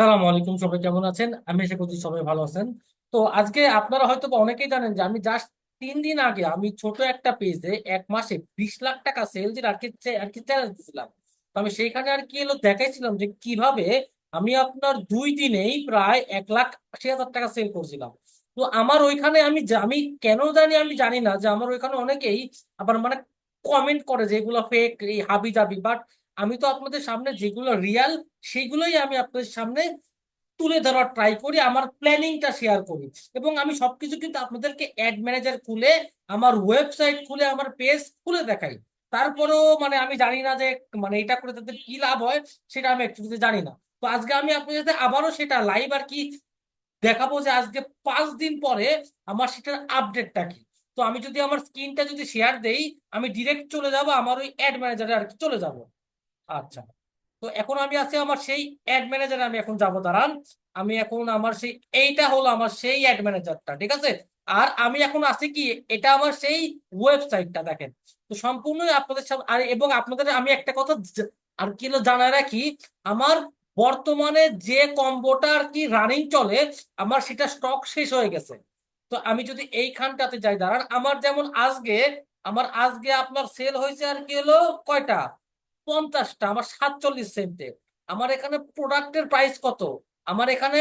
সালাম আলাইকুম, সবাই কেমন আছেন? আমি আশা করছি সবাই ভালো আছেন। তো আজকে আপনারা হয়তো অনেকেই জানেন যে আমি জাস্ট তিন দিন আগে আমি ছোট একটা পেজে এক মাসে বিশ লাখ টাকা সেলস আর কি আর কি চ্যালেঞ্জ দিয়েছিলাম তো আমি সেইখানে আর কি এলো দেখাইছিলাম যে কীভাবে আমি আপনার দুই দিনেই প্রায় এক লাখ আশি হাজার টাকা সেল করছিলাম। তো আমার ওইখানে আমি আমি কেন জানি আমি জানি না যে আমার ওইখানে অনেকেই আবার মানে কমেন্ট করে যে এগুলো ফেক এই হাবি জাবি বাট আমি তো আপনাদের সামনে যেগুলো রিয়াল সেগুলোই আমি আপনাদের সামনে তুলে ধরার ট্রাই করি, আমার প্ল্যানিংটা শেয়ার করি। এবং আমি সবকিছু কিন্তু আপনাদেরকে অ্যাড ম্যানেজার খুলে, আমার ওয়েবসাইট খুলে, আমার পেজ খুলে দেখাই। তারপরেও মানে আমি জানি না যে মানে এটা করে তাদের কি লাভ হয়, সেটা আমি একটু জানি না। তো আজকে আমি আপনাদের সাথে আবারও সেটা লাইভ আর কি দেখাবো যে আজকে পাঁচ দিন পরে আমার সেটার আপডেটটা কি। তো আমি যদি আমার স্ক্রিনটা যদি শেয়ার দেই, আমি ডিরেক্ট চলে যাব, আমার ওই অ্যাড ম্যানেজারে আর কি চলে যাব। আচ্ছা। তো এখন আমি আছি আমার সেই অ্যাড ম্যানেজারে আমি এখন যাব, দাঁড়ান। আমি এখন আমার সেই, এইটা হলো আমার সেই অ্যাড ম্যানেজারটা ঠিক আছে? আর আমি এখন আছি কি, এটা আমার সেই ওয়েবসাইটটা দেখেন। তো সম্পূর্ণ আপনাদের সামনে আর এবং আপনাদের আমি একটা কথা আর কি জানায় রাখি, আমার বর্তমানে যে কম্বোটা আর কি রানিং চলে, আমার সেটা স্টক শেষ হয়ে গেছে। তো আমি যদি এইখানটাতে যাই, দাঁড়ান। আমার যেমন আজকে, আমার আজকে আপনার সেল হয়েছে আর কি হলো কয়টা? পঞ্চাশটা, আমার সাতচল্লিশ সেন্টে। আমার এখানে প্রোডাক্টের প্রাইস কত? আমার এখানে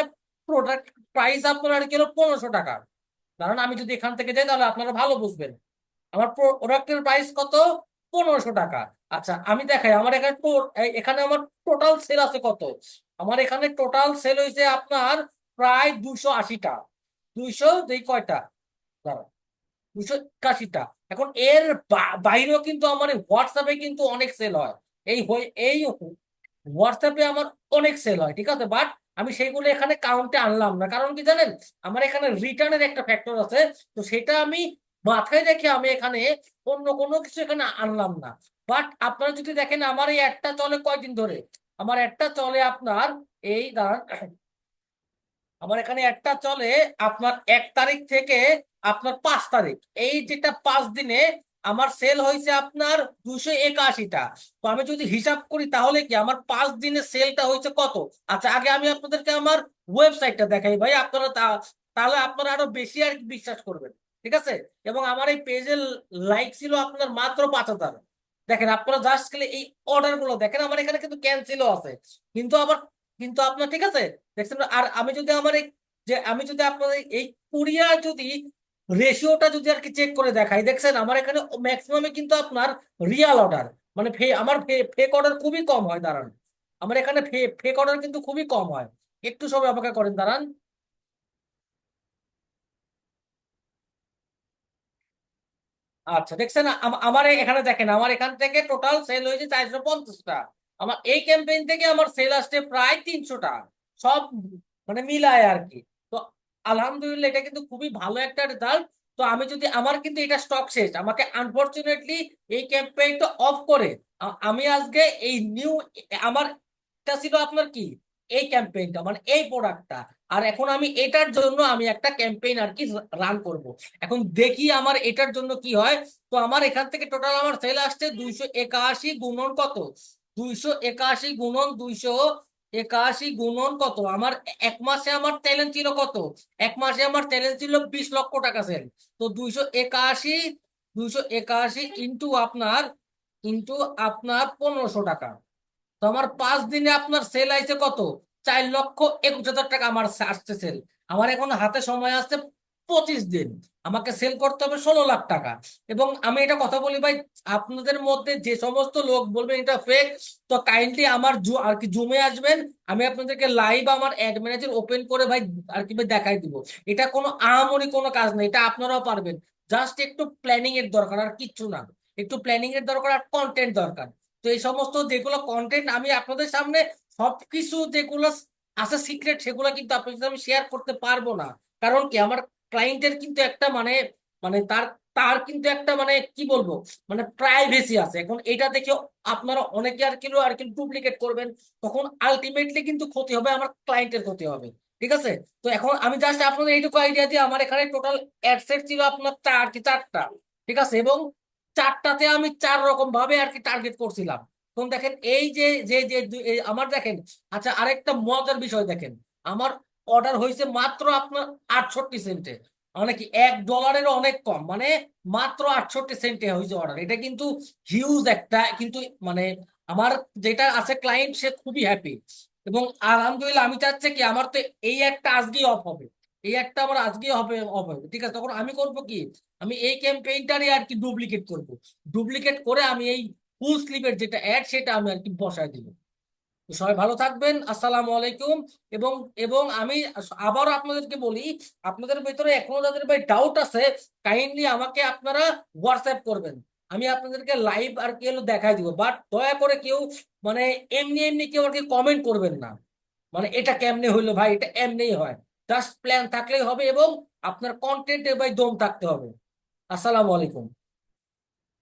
প্রোডাক্ট প্রাইস আপনার আর কি হলো পনেরোশো টাকা। কারণ আমি যদি এখান থেকে যাই, তাহলে আপনারা ভালো বুঝবেন। আমার প্রোডাক্টের প্রাইস কত? পনেরোশো টাকা। আচ্ছা আমি দেখাই, আমার এখানে এখানে আমার টোটাল সেল আছে কত? আমার এখানে টোটাল সেল হয়েছে আপনার প্রায় দুশো আশিটা। দুইশো এই কয়টা? দুশো একাশিটা। এখন এর বাইরেও কিন্তু আমার হোয়াটসঅ্যাপে কিন্তু অনেক সেল হয়। এই এই হোয়াটসঅ্যাপে আমার অনেক সেল হয়, ঠিক আছে? বাট আমি সেইগুলো এখানে কাউন্টে আনলাম না। কারণ কি জানেন? আমার এখানে রিটার্নের একটা ফ্যাক্টর আছে। তো সেটা আমি মাথায় রেখে আমি এখানে অন্য কোনো কিছু এখানে আনলাম না। বাট আপনারা যদি দেখেন, আমার এই একটা চলে কয়দিন ধরে? আমার একটা চলে আপনার এই দাঁড়ান। আমার এখানে একটা চলে আপনার এক তারিখ থেকে আপনার পাঁচ তারিখ। এই যেটা পাঁচ দিনে আমার সেল হয়েছে আপনার দুশো একাশিটা। তো আমি যদি হিসাব করি তাহলে কি আমার পাঁচ দিনে সেলটা হয়েছে কত? আচ্ছা আগে আমি আপনাদেরকে আমার ওয়েবসাইটটা দেখাই ভাই, আপনারা তাহলে আপনারা আরও বেশি আর বিশ্বাস করবেন, ঠিক আছে? এবং আমার এই পেজের লাইক ছিল আপনার মাত্র পাঁচ হাজার। দেখেন, আপনারা জাস্ট খালি এই অর্ডারগুলো দেখেন, আমার এখানে কিন্তু ক্যান্সেলও আছে। কিন্তু আবার, কিন্তু আপনার, ঠিক আছে? দেখছেন, আর আমি যদি আমার এই, যে আমি যদি আপনাদের এই কুরিয়ার যদি রেশিওটা যদি আর কি চেক করে দেখাই, দেখছেন আমার এখানে ম্যাক্সিমামে কিন্তু আপনার রিয়াল অর্ডার মানে ফে আমার ফেক অর্ডার খুবই কম হয়, দাঁড়ান। আমার এখানে ফেক অর্ডার কিন্তু খুবই কম হয়। একটু সময় অপেক্ষা করেন, দাঁড়ান। আচ্ছা দেখছেন আমার এখানে দেখেন, আমার এখান থেকে টোটাল সেল হয়েছে চারশো পঞ্চাশটা। আমার এই ক্যাম্পেইন থেকে আমার সেল আসছে প্রায় তিনশোটা। সব মানে মিলায় আর কি। আলহামদুলিল্লাহ, এটা কিন্তু খুবই ভালো একটা রেজাল্ট তো আমি যদি, আমার কিন্তু এটা স্টক শেষ। আমাকে আনফরচুনেটলি এই ক্যাম্পেইনটা অফ করে আমি আজকে এই নিউ আমার, এটা ছিল আপনার কি? এই ক্যাম্পেইনটা মানে এই প্রোডাক্টটা আর এখন আমি এটার জন্য আমি একটা ক্যাম্পেইন আর কি রান করব। এখন দেখি আমার এটার জন্য কি হয়। তো আমার এখান থেকে টোটাল আমার সেল আসছে দুইশো একাশি গুণন কত? দুইশো একাশি গুণন দুইশো একাশি গুণন কত? আমার এক মাসে আমার ট্যালেন্ট ছিল কত? এক মাসে আমার চ্যালেঞ্জ ছিল বিশ লক্ষ টাকা সেল তো দুইশো একাশি দুইশো একাশি ইন্টু আপনার ইন্টু আপনার পনেরোশো টাকা। তো আমার পাঁচ দিনে আপনার সেল আইছে কত? চার লক্ষ একুশ হাজার টাকা আমার আসছে সেল আমার এখন হাতে সময় আসছে পঁচিশ দিন। আমাকে সেল করতে হবে ষোলো লাখ টাকা। এবং আমি এটা কথা বলি ভাই, আপনাদের মধ্যে যে সমস্ত লোক বলবেন এটা ফেক তো কাইন্ডলি আমার আর কি জুমে আসবেন, আমি আপনাদেরকে লাইভ আমার অ্যাড ম্যানেজার ওপেন করে ভাই আর কি ভাই দেখাই দিব। এটা কোনো আহামরি কোনো কাজ না, এটা আপনারাও পারবেন। জাস্ট একটু প্ল্যানিং এর দরকার, আর কিচ্ছু না। একটু প্ল্যানিং এর দরকার আর কন্টেন্ট দরকার। তো এই সমস্ত যেগুলো কন্টেন্ট আমি আপনাদের সামনে সবকিছু যেগুলো আছে সিক্রেট সেগুলো কিন্তু আপনাদের আমি শেয়ার করতে পারব না। কারণ কি, আমার ক্লায়েন্টের কিন্তু একটা মানে মানে তার তার কিন্তু একটা মানে কি বলব? মানে প্রাইভেসি আছে। এখন এটা দেখে আপনারা অনেকে আর কি আর কি ডুপ্লিকেট করবেন, তখন আলটিমেটলি কিন্তু ক্ষতি হবে, আমার ক্লায়েন্টের ক্ষতি হবে। ঠিক আছে? তো এখন আমি জাস্ট আপনাদের এইটুকু আইডিয়া দিয়ে আমার এখানে টোটাল অ্যাডসেট ছিল আপনার চার কি চারটা। ঠিক আছে? এবং চারটাতে আমি চার রকম ভাবে আর কি টার্গেট করছিলাম। এখন দেখেন এই যে যে যে আমার দেখেন আচ্ছা আরেকটা মজার বিষয় দেখেন। আমার অর্ডার হয়েছে মাত্র আপনার আটষট্টি সেন্টে। মানে কি এক ডলারের অনেক কম। মানে মাত্র আটষট্টি সেন্টে হয়েছে অর্ডার এটা কিন্তু হিউজ একটা, কিন্তু মানে আমার যেটা আছে ক্লায়েন্ট সে খুবই হ্যাপি এবং আলহামদুলিল্লাহ আমি চাচ্ছি কি আমার তো এই একটা আজকেই অফ হবে। এই একটা আমার আজকেই হবে অফ হবে ঠিক আছে, তখন আমি করব কি? আমি এই ক্যাম্পেইনটারই আর কি ডুপ্লিকেট করব। ডুপ্লিকেট করে আমি এই ফুল স্লিপের যেটা অ্যাড সেটা আমি আর কি বসায় দিব। সবাই ভালো থাকবেন, আসসালামু আলাইকুম। এবং এবং আমি আবারও আপনাদেরকে বলি, আপনাদের ভিতরে এখনও যাদের ভাই ডাউট আছে কাইন্ডলি আমাকে আপনারা হোয়াটসঅ্যাপ করবেন। আমি আপনাদেরকে লাইভ আর কি হলো দেখাই দিব। বাট দয়া করে কেউ মানে এমনি এমনি কেউ আর কি কমেন্ট করবেন না। মানে এটা কেমনে হইল ভাই? এটা এমনিই হয়। জাস্ট প্ল্যান থাকলেই হবে এবং আপনার কন্টেন্টে ভাই দম থাকতে হবে। আসসালামু আলাইকুম।